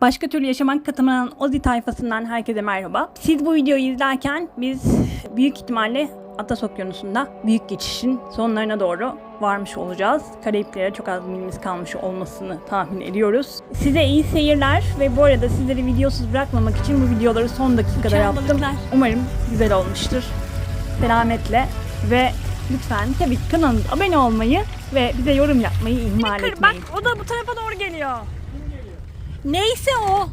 Başka türlü yaşamak katılımının Ozi tayfasından herkese merhaba. Siz bu videoyu izlerken biz büyük ihtimalle Atlas Okyanusu'nda büyük geçişin sonlarına doğru varmış olacağız. Karayiplere çok az milimiz kalmış olmasını tahmin ediyoruz. Size iyi seyirler ve bu arada sizleri videosuz bırakmamak için bu videoları son dakikada yaptım. Umarım güzel olmuştur. Selametle ve lütfen tabii kanalımıza abone olmayı ve bize yorum yapmayı ihmal Kır, bak etmeyin. o da bu tarafa doğru geliyor. Neyse o.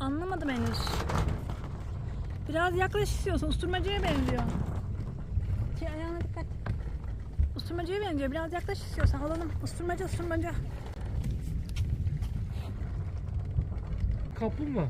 Anlamadım henüz. Biraz yaklaş istiyorsun. Usturmacıya benziyor. Şey, ayağına dikkat. Usturmacıya benziyor. Biraz yaklaş istiyorsan alalım. Usturmacı usturmacı. Kaplumbağa.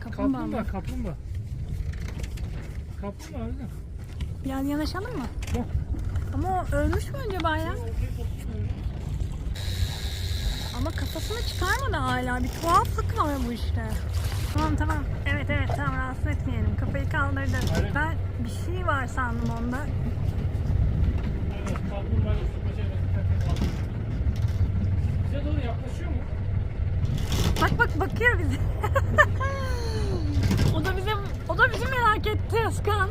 Kaplumbağa mı? Kaplumbağa, kaplumbağa. Kaplumbağa öyle. Biraz yanaşalım mı? Gel. Ama o ölmüş mü acaba ya? Ama kafasını çıkarmadı hala. Bir tuhaflık var bu işte. Tamam tamam. Evet evet tamam rahatsız etmeyelim. Kafayı kaldırdı. Ben bir şey var sandım onda. Bize doğru yaklaşıyor mu? Bak bak bakıyor bize. o da bize o da bizi merak etti Özkan.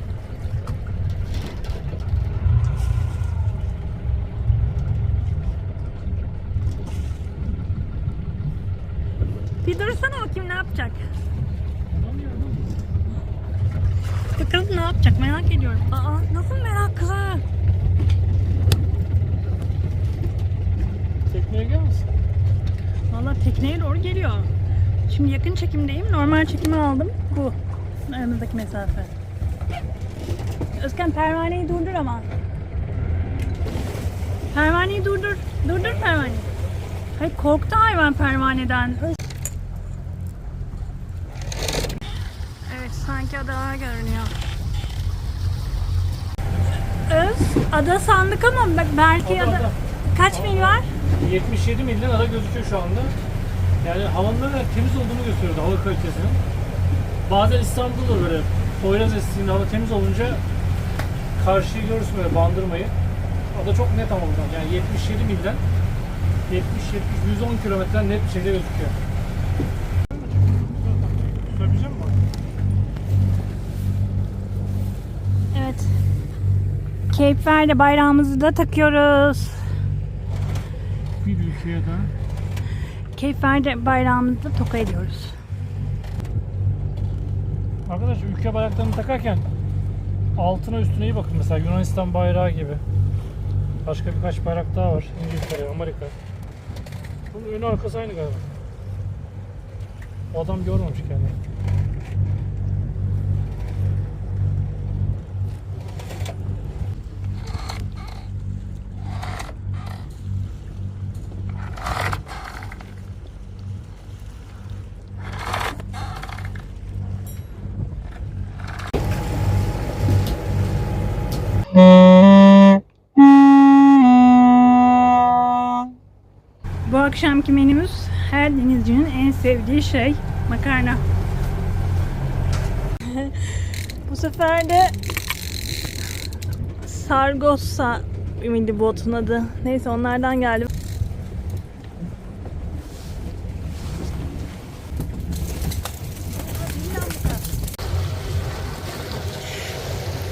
Bir dursana bakayım ne yapacak. Bakalım ne yapacak merak ediyorum. Aa nasıl meraklı. Tekneye gel misin? Valla tekneye doğru geliyor. Şimdi yakın çekimdeyim. Normal çekimi aldım. Bu. Aramızdaki mesafe. Özkan pervaneyi durdur ama. Pervaneyi durdur. Durdur pervaneyi. Hayır korktu hayvan pervaneden. Evet sanki adalar görünüyor. Öz ada sandık ama belki ada. ada. Kaç mil var? 77 milden ara gözüküyor şu anda. Yani havanın temiz olduğunu gösteriyordu hava kalitesinin. Bazen İstanbul'da böyle Poyraz estiğinde hava temiz olunca karşıyı görürsün böyle bandırmayı. O da çok net ama buradan. Yani 77 milden 70 70 110 kilometreden net bir şekilde gözüküyor. Evet. Cape Verde bayrağımızı da takıyoruz. Bir ülkeye daha. Verde bayrağımızı toka ediyoruz. Arkadaş ülke bayraklarını takarken altına üstüne iyi bakın. Mesela Yunanistan bayrağı gibi. Başka birkaç bayrak daha var. İngiltere, Amerika. Bunun önü arkası aynı galiba. O adam görmemiş kendini. Akşamki menümüz her denizcinin en sevdiği şey makarna. Bu sefer de Sargossa miydi botun adı? Neyse onlardan geldim.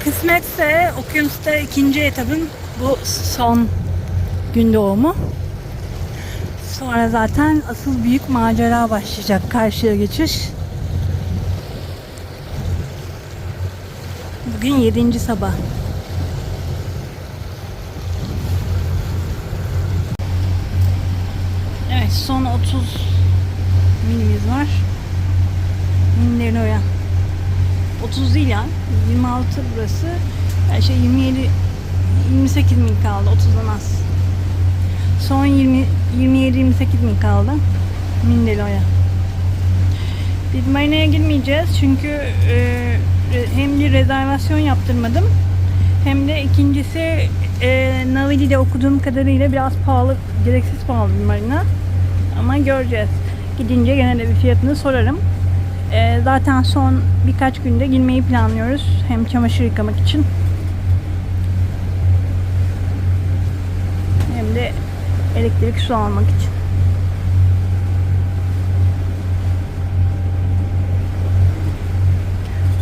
Kısmetse okyanusta ikinci etapın bu son gün doğumu. Sonra zaten asıl büyük macera başlayacak karşıya geçiş. Bugün 7. sabah. Evet son 30 milimiz var. Minilerini oyan. 30 değil ya. 26 burası. Yani şey 27 28 mil kaldı 30'dan az. Son 20 27 28 mil kaldı. Mindelo'ya. Biz marinaya girmeyeceğiz çünkü e, hem bir rezervasyon yaptırmadım hem de ikincisi e, Navili'de okuduğum kadarıyla biraz pahalı, gereksiz pahalı bir marina. Ama göreceğiz. Gidince gene de bir fiyatını sorarım. E, zaten son birkaç günde girmeyi planlıyoruz. Hem çamaşır yıkamak için hem de elektrik su almak için.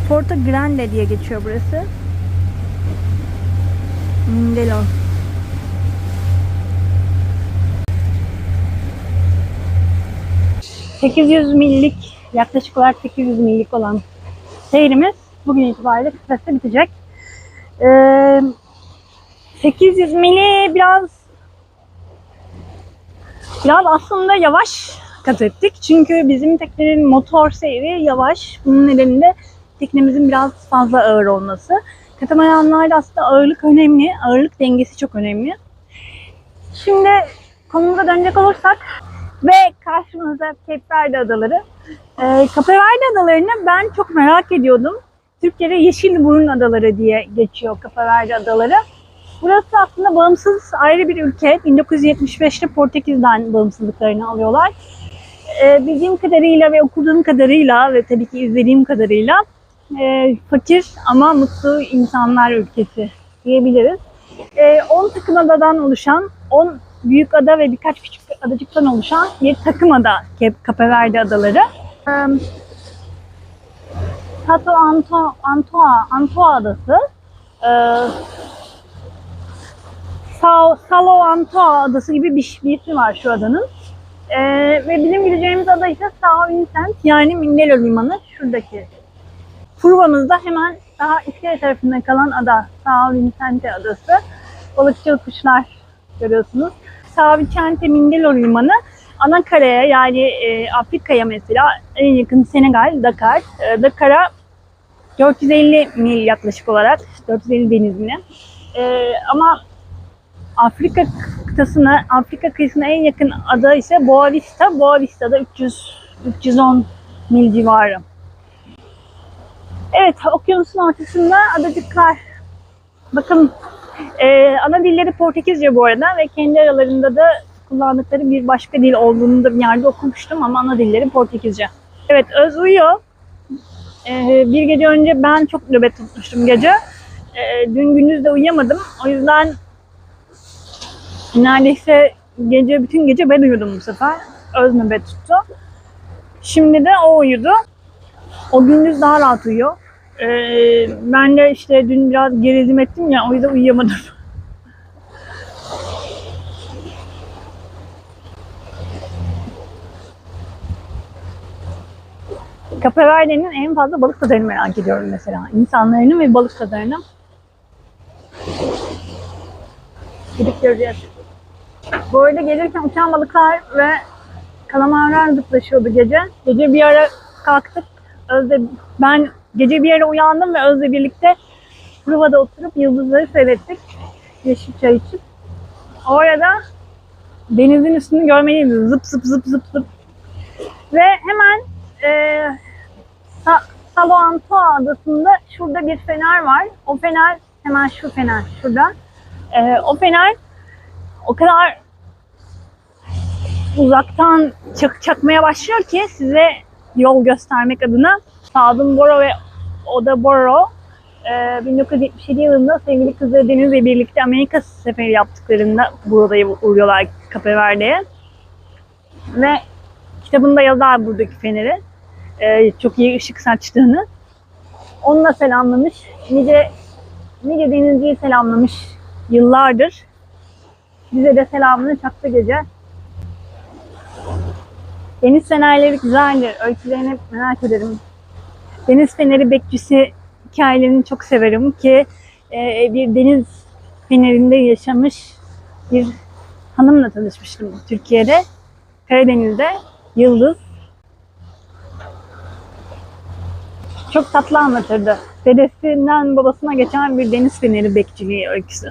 Porta Grande diye geçiyor burası. Mindelo. ...800 millik, yaklaşık olarak 800 millik olan seyrimiz bugün itibariyle kısmetse bitecek. Ee, 800 mili biraz biraz aslında yavaş kat ettik. Çünkü bizim teknenin motor seyri yavaş. Bunun nedeni de teknemizin biraz fazla ağır olması. Katamaranlarda aslında ağırlık önemli. Ağırlık dengesi çok önemli. Şimdi konumuza dönecek olursak ve karşımızda Cape Verde Adaları. Ee, Cape Verde Adalarını ben çok merak ediyordum. Türkçe'de Yeşilburun Adaları diye geçiyor Cape Verde Adaları. Burası aslında bağımsız ayrı bir ülke. 1975'te Portekiz'den bağımsızlıklarını alıyorlar. Ee, bildiğim kadarıyla ve okuduğum kadarıyla ve tabii ki izlediğim kadarıyla e, fakir ama mutlu insanlar ülkesi diyebiliriz. E, 10 takım adadan oluşan, 10 büyük ada ve birkaç küçük adacıktan oluşan bir takım ada Cape Verde adaları. E, Tato Anto, Antoa, Antoa adası, e, Sao, Salo Antoa adası gibi bir, bir ismi var şu adanın. E, ve bizim gideceğimiz ada ise Sao Vincent yani Mindelo Limanı şuradaki Pruva'mızda hemen daha İskele tarafında kalan ada Sao Vicente Adası. Balıkçıl kuşlar görüyorsunuz. Sao Vicente Mindelo Limanı ana karaya yani e, Afrika'ya mesela en yakın Senegal, Dakar. E, Dakar'a 450 mil yaklaşık olarak, 450 deniz mili. E, ama Afrika kıtasına, Afrika kıyısına en yakın ada ise Boa Vista. Boa Vista'da 300 310 mil civarı. Evet, okyanusun ortasında adacıklar. Bakın, e, ana dilleri Portekizce bu arada ve kendi aralarında da kullandıkları bir başka dil olduğunu da bir yerde okumuştum ama ana dilleri Portekizce. Evet, Öz uyuyor. E, bir gece önce ben çok nöbet tutmuştum gece. E, dün gündüz de uyuyamadım. O yüzden neredeyse gece bütün gece ben uyudum bu sefer. Öz nöbet tuttu. Şimdi de o uyudu. O gündüz daha rahat uyuyor. Ee, ben de işte dün biraz gerildim ettim ya o yüzden uyuyamadım. Cape Verde'nin en fazla balık tadlarını merak ediyorum mesela. İnsanlarını ve balık tadlarını. Gidip göreceğiz. Bu arada gelirken uçan balıklar ve kalamarlar zıplaşıyordu gece. Gece bir ara kalktık. Özde ben gece bir yere uyandım ve Özle birlikte Prova'da oturup yıldızları seyrettik. Yeşil çay içip. O arada denizin üstünü görmeliyiz. Zıp zıp zıp zıp zıp. Ve hemen e, Sa- Salo Antoa adasında şurada bir fener var. O fener hemen şu fener şurada. E, o fener o kadar uzaktan çak, çakmaya başlıyor ki size yol göstermek adına Sadun Boro ve Oda Boro e, 1977 yılında sevgili kızları Deniz'le birlikte Amerika seferi yaptıklarında bu odaya uğruyorlar Cape Verde'ye. Ve kitabında yazar buradaki feneri. E, çok iyi ışık saçtığını. Onunla selamlamış. Nice, nice denizciyi selamlamış yıllardır. Bize de selamını çaktı gece. Deniz fenerleri güzeldir. Öykülerini merak ederim. Deniz feneri bekçisi hikayelerini çok severim ki e, bir deniz fenerinde yaşamış bir hanımla tanışmıştım Türkiye'de. Karadeniz'de Yıldız. Çok tatlı anlatırdı. Dedesinden babasına geçen bir deniz feneri bekçiliği öyküsü.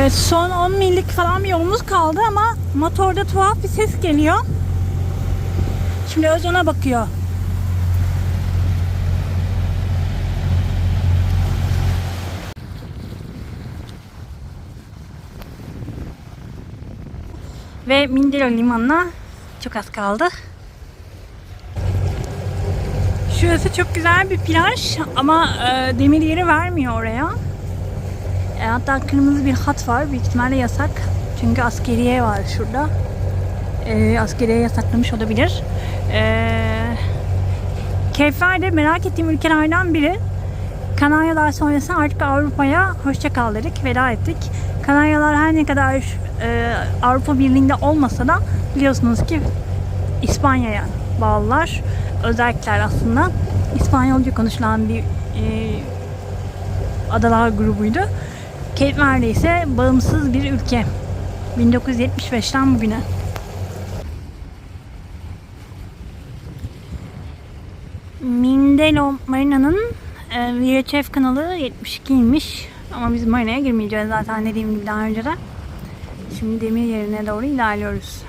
Evet son 10 millik falan bir yolumuz kaldı ama motorda tuhaf bir ses geliyor. Şimdi Öz ona bakıyor. Ve Mindelo Limanı'na çok az kaldı. Şurası çok güzel bir plaj ama e, demir yeri vermiyor oraya. E, hatta kırmızı bir hat var. Büyük ihtimalle yasak. Çünkü askeriye var şurada. E, askeriye yasaklamış olabilir. E, Keyfer merak ettiğim ülkelerden biri. Kanaryalar sonrası artık Avrupa'ya hoşça kal dedik, veda ettik. Kanaryalar her ne kadar e, Avrupa Birliği'nde olmasa da biliyorsunuz ki İspanya'ya bağlılar. Özellikler aslında. İspanyolca konuşulan bir e, adalar grubuydu. Verde ise bağımsız bir ülke. 1975'ten bugüne. Mindelo Marina'nın e, VHF kanalı 72'ymiş. Ama biz marinaya girmeyeceğiz zaten dediğim gibi daha önce de. Şimdi demir yerine doğru ilerliyoruz.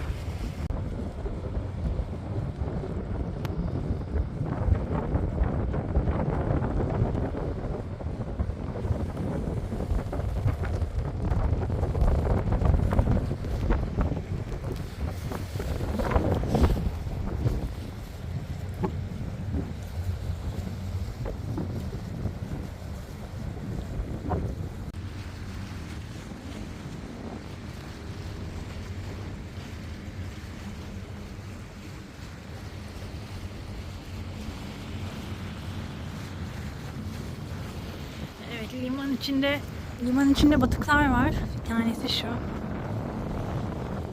Evet liman içinde liman içinde batıklar var. Bir tanesi şu.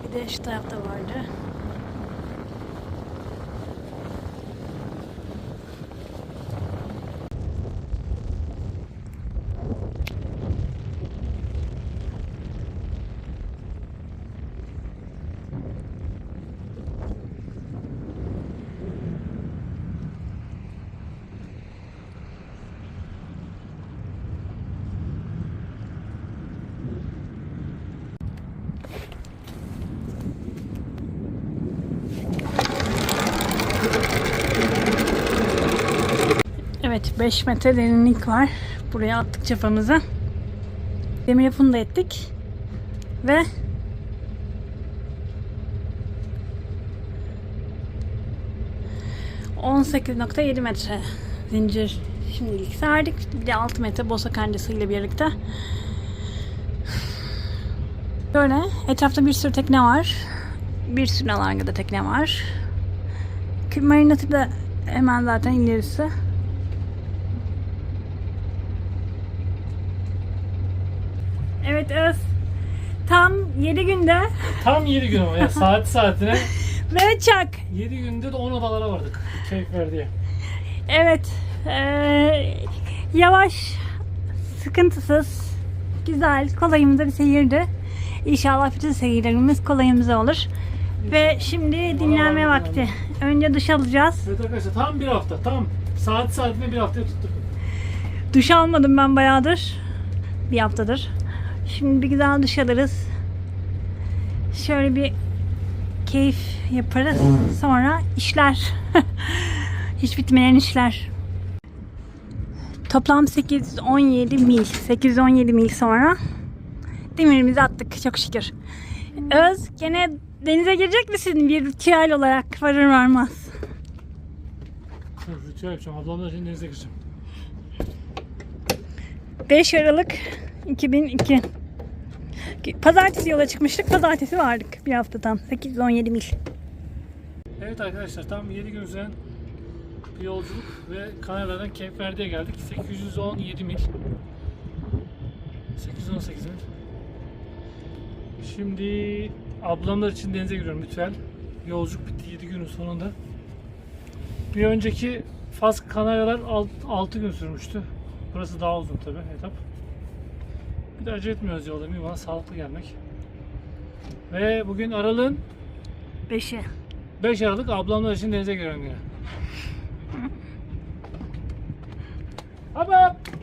Bir de şu tarafta vardı. Evet 5 metre derinlik var. Buraya attık çapamızı. Demir funda ettik. Ve ...18.7 metre zincir şimdilik serdik. Bir de 6 metre bosa kancası birlikte. Böyle etrafta bir sürü tekne var. Bir sürü alangada tekne var. Küp marinatı da hemen zaten ilerisi. Evet Öz. Tam 7 günde Tam 7 gün ama ya saat saatine ve çak. 7 günde de 10 odalara vardık. Keyif verdi. Evet. eee, yavaş, sıkıntısız, güzel, kolayımıza bir seyirdi. İnşallah bütün seyirlerimiz kolayımıza olur. Ve şimdi dinlenme Vallahi vakti. Önce duş alacağız. Evet arkadaşlar tam bir hafta tam saat saatine bir haftaya tuttuk. Duş almadım ben bayağıdır. Bir haftadır. Şimdi bir güzel duş alırız. Şöyle bir keyif yaparız. Sonra işler. Hiç bitmeyen işler. Toplam 817 mil. 817 mil sonra demirimizi attık çok şükür. Öz gene denize girecek misin bir ritüel olarak varır varmaz? Ritüel yapacağım. Ablamla şimdi denize gireceğim. 5 Aralık 2002. Pazartesi yola çıkmıştık. Pazartesi vardık bir hafta tam. 817 mil. Evet arkadaşlar tam 7 gün süren bir yolculuk ve Kanaryalardan Cape Verde'ye geldik. 817 mil. 818 mil. Şimdi ablamlar için denize giriyorum lütfen. Yolculuk bitti 7 günün sonunda. Bir önceki Fas Kanaryalar 6 gün sürmüştü. Burası daha uzun tabi etap. Bir acele etmiyoruz yolda. Bir bana sağlıklı gelmek. Ve bugün Aralık'ın 5'i. 5 Aralık ablamlar için denize giriyorum yine. Hop hop.